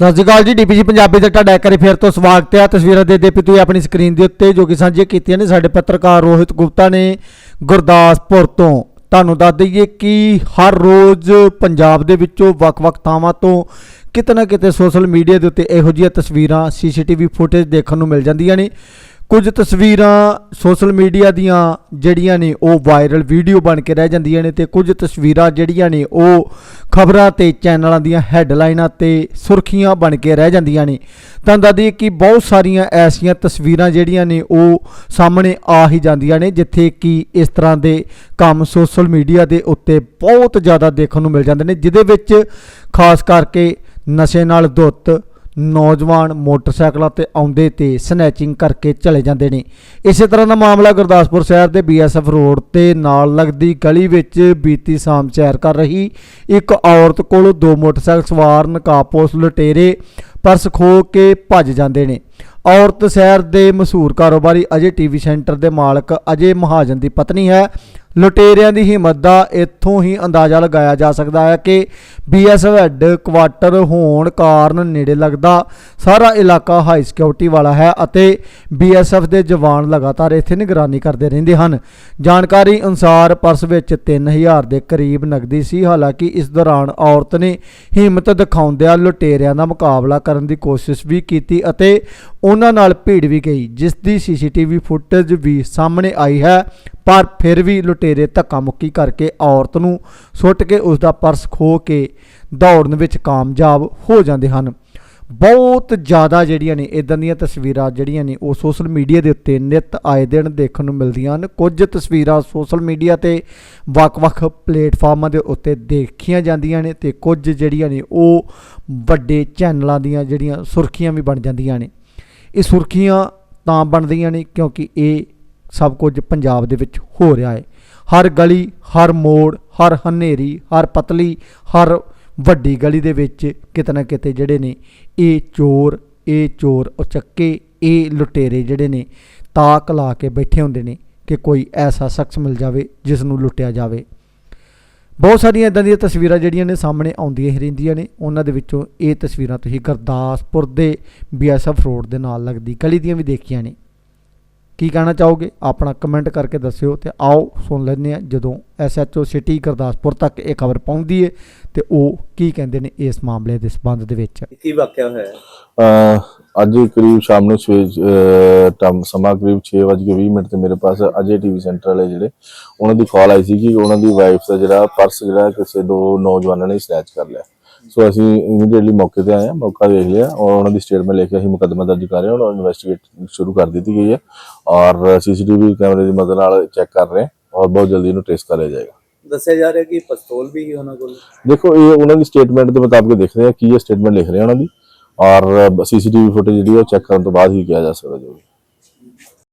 ਸਤਿ ਸ਼੍ਰੀ ਅਕਾਲ ਜੀ ਡੀਪੀਜੀ ਪੰਜਾਬੀ 'ਤੇ ਤੁਹਾਡਾ ਇੱਕ ਵਾਰੀ ਫਿਰ ਤੋਂ ਸਵਾਗਤ ਹੈ। ਤਸਵੀਰਾਂ ਦੇ ਦੇ ਤੁਸੀਂ ਆਪਣੀ ਸਕਰੀਨ ਦੇ ਉੱਤੇ, ਜੋ ਕਿ ਸਾਂਝੀਆਂ ਕੀਤੀਆਂ ਨੇ ਸਾਡੇ ਪੱਤਰਕਾਰ ਰੋਹਿਤ ਗੁਪਤਾ ਨੇ ਗੁਰਦਾਸਪੁਰ ਤੋਂ। ਤੁਹਾਨੂੰ ਦੱਸ ਦਈਏ ਕਿ ਹਰ ਰੋਜ਼ ਪੰਜਾਬ ਦੇ ਵਿੱਚੋਂ ਵੱਖ-ਵੱਖ ਥਾਵਾਂ ਤੋਂ ਕਿਤੇ ਨਾ ਕਿਤੇ ਸੋਸ਼ਲ ਮੀਡੀਆ ਦੇ ਉੱਤੇ ਇਹੋ ਜਿਹੀਆਂ ਤਸਵੀਰਾਂ, ਸੀਸੀਟੀਵੀ ਫੁਟੇਜ ਦੇਖਣ ਨੂੰ ਮਿਲ ਜਾਂਦੀਆਂ ਨੇ। ਕੁਝ ਤਸਵੀਰਾਂ ਸੋਸ਼ਲ ਮੀਡੀਆ ਦੀਆਂ ਜਿਹੜੀਆਂ ਨੇ ਉਹ ਵਾਇਰਲ ਵੀਡੀਓ ਬਣ ਕੇ ਰਹਿ ਜਾਂਦੀਆਂ ਨੇ ਤੇ ਕੁਝ ਤਸਵੀਰਾਂ ਜਿਹੜੀਆਂ ਨੇ ਉਹ ਖਬਰਾਂ ਤੇ ਚੈਨਲਾਂ ਦੀਆਂ ਹੈੱਡਲਾਈਨਾਂ ਤੇ ਸੁਰਖੀਆਂ ਬਣ ਕੇ ਰਹਿ ਜਾਂਦੀਆਂ ਨੇ। ਤਾਂ ਦੱਸਦੀ ਕਿ ਬਹੁਤ ਸਾਰੀਆਂ ਐਸੀਆਂ ਤਸਵੀਰਾਂ ਜਿਹੜੀਆਂ ਨੇ ਉਹ ਸਾਹਮਣੇ ਆ ਹੀ ਜਾਂਦੀਆਂ ਨੇ, ਜਿੱਥੇ ਕਿ ਇਸ ਤਰ੍ਹਾਂ ਦੇ ਕੰਮ ਸੋਸ਼ਲ ਮੀਡੀਆ ਦੇ ਉੱਤੇ ਬਹੁਤ ਜ਼ਿਆਦਾ ਦੇਖਣ ਨੂੰ ਮਿਲ ਜਾਂਦੇ ਨੇ, ਜਿਹਦੇ ਵਿੱਚ ਖਾਸ ਕਰਕੇ ਨਸ਼ੇ ਨਾਲ ਦੁੱਤ ਨੌਜਵਾਨ ਮੋਟਰਸਾਈਕਲਾਂ ਤੇ ਆਉਂਦੇ ਤੇ ਸਨੈਚਿੰਗ ਕਰਕੇ ਚਲੇ ਜਾਂਦੇ ਨੇ। ਇਸੇ ਤਰ੍ਹਾਂ ਦਾ ਮਾਮਲਾ ਗੁਰਦਾਸਪੁਰ ਸ਼ਹਿਰ ਦੇ ਬੀਐਸਐਫ ਰੋਡ ਤੇ ਨਾਲ ਲੱਗਦੀ ਗਲੀ ਵਿੱਚ ਬੀਤੀ ਸ਼ਾਮ ਸੈਰ ਕਰ ਰਹੀ ਇੱਕ ਔਰਤ ਕੋਲੋਂ ਦੋ ਮੋਟਰਸਾਈਕਲ ਸਵਾਰ ਨਕਾਬਪੋਸ਼ ਲੁਟੇਰੇ ਪਰਸ ਖੋ ਕੇ ਭੱਜ ਜਾਂਦੇ ਨੇ। ਔਰਤ ਸ਼ਹਿਰ ਦੇ ਮਸ਼ਹੂਰ ਕਾਰੋਬਾਰੀ ਅਜੇ ਟੀਵੀ ਸੈਂਟਰ ਦੇ ਮਾਲਕ ਅਜੇ ਮਹਾਜਨ ਦੀ ਪਤਨੀ ਹੈ। ਲੁਟੇਰਿਆਂ ਦੀ ਹਿੰਮਤ ਦਾ ਇੱਥੋਂ ਹੀ ਅੰਦਾਜ਼ਾ ਲਗਾਇਆ ਜਾ ਸਕਦਾ ਹੈ ਕਿ ਬੀਐਸਐਫ ਹੈੱਡ ਕੁਆਟਰ ਹੋਣ ਕਾਰਨ ਨੇੜੇ ਲੱਗਦਾ ਸਾਰਾ ਇਲਾਕਾ ਹਾਈ ਸਿਕਿਉਰਿਟੀ ਵਾਲਾ ਹੈ ਅਤੇ ਬੀਐਸਐਫ ਦੇ ਜਵਾਨ ਲਗਾਤਾਰ ਇੱਥੇ ਨਿਗਰਾਨੀ ਕਰਦੇ ਰਹਿੰਦੇ ਹਨ। ਜਾਣਕਾਰੀ ਅਨੁਸਾਰ ਪਰਸ ਵਿੱਚ 3000 ਦੇ ਕਰੀਬ ਨਗਦੀ ਸੀ। ਹਾਲਾਂਕਿ ਇਸ ਦੌਰਾਨ ਔਰਤ ਨੇ ਹਿੰਮਤ ਦਿਖਾਉਂਦਿਆਂ ਲੁਟੇਰਿਆਂ ਦਾ ਮੁਕਾਬਲਾ ਕਰਨ ਦੀ ਕੋਸ਼ਿਸ਼ ਵੀ ਕੀਤੀ ਅਤੇ ਉਹਨਾਂ ਨਾਲ ਭੀੜ ਵੀ ਗਈ, ਜਿਸ ਦੀ ਸੀਸੀਟੀਵੀ ਫੁਟੇਜ ਵੀ ਸਾਹਮਣੇ ਆਈ ਹੈ। ਪਰ ਫਿਰ ਵੀ ਲੁਟੇਰੇ ਧੱਕਾ ਮੁੱਕੀ ਕਰਕੇ ਔਰਤ ਨੂੰ ਸੁੱਟ ਕੇ ਉਸ ਦਾ ਪਰਸ ਖੋ ਕੇ ਦੌੜਨ ਵਿੱਚ ਕਾਮਯਾਬ ਹੋ ਜਾਂਦੇ ਹਨ। ਬਹੁਤ ਜ਼ਿਆਦਾ ਜਿਹੜੀਆਂ ਨੇ ਇਦਾਂ ਦੀਆਂ ਤਸਵੀਰਾਂ ਜਿਹੜੀਆਂ ਨੇ, ਉਹ ਸੋਸ਼ਲ ਮੀਡੀਆ ਦੇ ਉੱਤੇ ਨਿਤ ਆਏ ਦਿਨ ਦੇਖਣ ਨੂੰ ਮਿਲਦੀਆਂ ਹਨ। ਕੁਝ ਤਸਵੀਰਾਂ ਸੋਸ਼ਲ ਮੀਡੀਆ ਤੇ ਵੱਖ-ਵੱਖ ਪਲੇਟਫਾਰਮਾਂ ਦੇ ਉੱਤੇ ਦੇਖੀਆਂ ਜਾਂਦੀਆਂ ਨੇ ਤੇ ਕੁਝ ਜਿਹੜੀਆਂ ਨੇ, ਉਹ ਵੱਡੇ ਚੈਨਲਾਂ ਦੀਆਂ ਜਿਹੜੀਆਂ ਸੁਰਖੀਆਂ ਵੀ ਬਣ ਜਾਂਦੀਆਂ ਨੇ। ਇਹ ਸੁਰਖੀਆਂ ਤਾਂ ਬਣਦੀਆਂ ਨੇ ਕਿਉਂਕਿ ਇਹ ਸਭ ਕੁਝ ਪੰਜਾਬ ਦੇ ਵਿੱਚ ਹੋ ਰਿਹਾ ਹੈ ਹਰ ਗਲੀ, ਹਰ ਮੋੜ, ਹਰ ਹਨੇਰੀ, ਹਰ ਪਤਲੀ, ਹਰ ਵੱਡੀ ਗਲੀ ਦੇ ਵਿੱਚ ਕਿਤੇ ਨਾ ਕਿਤੇ ਜਿਹੜੇ ਨੇ ਇਹ ਚੋਰ ਇਹ ਚੋਰ ਉਚੱਕੇ, ਇਹ ਲੁਟੇਰੇ ਜਿਹੜੇ ਨੇ ਤਾਕ ਲਾ ਕੇ ਬੈਠੇ ਹੁੰਦੇ ਨੇ ਕਿ ਕੋਈ ਐਸਾ ਸ਼ਖਸ ਮਿਲ ਜਾਵੇ ਜਿਸ ਨੂੰ ਲੁੱਟਿਆ ਜਾਵੇ। ਬਹੁਤ ਸਾਰੀਆਂ ਇਦਾਂ ਦੀਆਂ ਤਸਵੀਰਾਂ ਜਿਹੜੀਆਂ ਨੇ ਸਾਹਮਣੇ ਆਉਂਦੀਆਂ ਹੀ ਰਹਿੰਦੀਆਂ ਨੇ। ਉਹਨਾਂ ਦੇ ਵਿੱਚੋਂ ਇਹ ਤਸਵੀਰਾਂ ਤੁਸੀਂ ਗੁਰਦਾਸਪੁਰ ਦੇ ਬੀਐਸਐਫ ਰੋਡ ਦੇ ਨਾਲ ਲੱਗਦੀ ਗਲੀ ਦੀਆਂ ਵੀ ਦੇਖੀਆਂ ਨੇ। ਕੀ ਕਹਿਣਾ ਚਾਹੋਗੇ? ਆਪਣਾ ਕਮੈਂਟ ਕਰਕੇ ਦੱਸਿਓ ਤੇ ਆਓ ਸੁਣ ਲੈਂਦੇ ਆ ਜਦੋਂ ਐਸਐਚਓ ਸਿਟੀ ਗੁਰਦਾਸਪੁਰ ਤੱਕ ਇਹ ਖਬਰ ਪਹੁੰਚਦੀ ਹੈ ਤੇ ਉਹ ਕੀ ਕਹਿੰਦੇ ਨੇ ਇਸ ਮਾਮਲੇ ਦੇ ਸਬੰਧ ਦੇ ਵਿੱਚ? ਕੀ ਵਾਕਿਆ ਹੋਇਆ ਅੱਜ ਕਰੀਬ ਸ਼ਾਮ ਨੂੰ ਅਹ ਟਾਈਮ ਸਮਾਂ ਕਰੀਬ 6:20 ਮਿੰਟ ਤੇ ਮੇਰੇ ਪਾਸ ਅਜੇ ਟੀਵੀ ਸੈਂਟਰ ਵਾਲੇ ਜਿਹੜੇ। ਉਹਨਾਂ ਦੀ ਕਾਲ ਆਈ ਸੀ ਕਿ ਉਹਨਾਂ ਦੀ ਵਾਈਫ ਦਾ ਜਿਹੜਾ ਪਰਸ ਜਿਹੜਾ ਕਿਸੇ ਦੋ ਨੌਜਵਾਨਾਂ ਨੇ ਸਨੈਚ ਕਰ ਲਿਆ। ਸੋ ਅਸੀਂ ਇਮੀਡੀਏਟਲੀ ਮੌਕੇ ਤੇ ਆਏ ਹਾਂ ਮੌਕਾ ਦੇਖ ਲਿਆ ਔਰ ਉਹਨਾਂ ਦੀ ਸਟੇਟਮੈਂਟ ਲੈ ਕੇ ਅਸੀਂ ਮੁਕੱਦਮਾ ਦਰਜ ਕਰ ਰਹੇ ਹਾਂ ਔਰ ਇਨਵੈਸਟੀਗੇਟ ਸ਼ੁਰੂ ਕਰ ਦਿੱਤੀ ਗਈ ਹੈ ਔਰ ਸੀਸੀਟੀਵੀ ਕੈਮਰੇ ਦੀ ਮਦਦ ਨਾਲ ਚੈੱਕ ਕਰ ਰਹੇ ਹਾਂ ਔਰ ਬਹੁਤ ਜਲਦੀ ਇਹਨੂੰ ਟ੍ਰੇਸ ਕਰ ਲਿਆ ਜਾਏਗਾ। ਦੱਸਿਆ ਜਾ ਰਿਹਾ ਕਿ ਪਿਸਤੌਲ ਵੀ ਹੀ ਉਹਨਾਂ ਕੋਲ? ਦੇਖੋ ਇਹ ਉਹਨਾਂ ਦੀ ਸਟੇਟਮੈਂਟ ਦੇ ਮੁਤਾਬਕ ਦੇਖਦੇ ਆ ਕੀ ਇਹ ਸਟੇਟਮੈਂਟ ਲਿਖ ਰਹੇ ਆ ਉਹਨਾਂ ਦੀ ਔਰ ਸੀਸੀਟੀਵੀ ਫੁਟੇਜ ਜਿਹੜੀ ਉਹ ਚੈੱਕ ਕਰਨ ਤੋਂ ਬਾਅਦ ਹੀ ਕਿਹਾ ਜਾ ਸਕਦਾ ਜੋ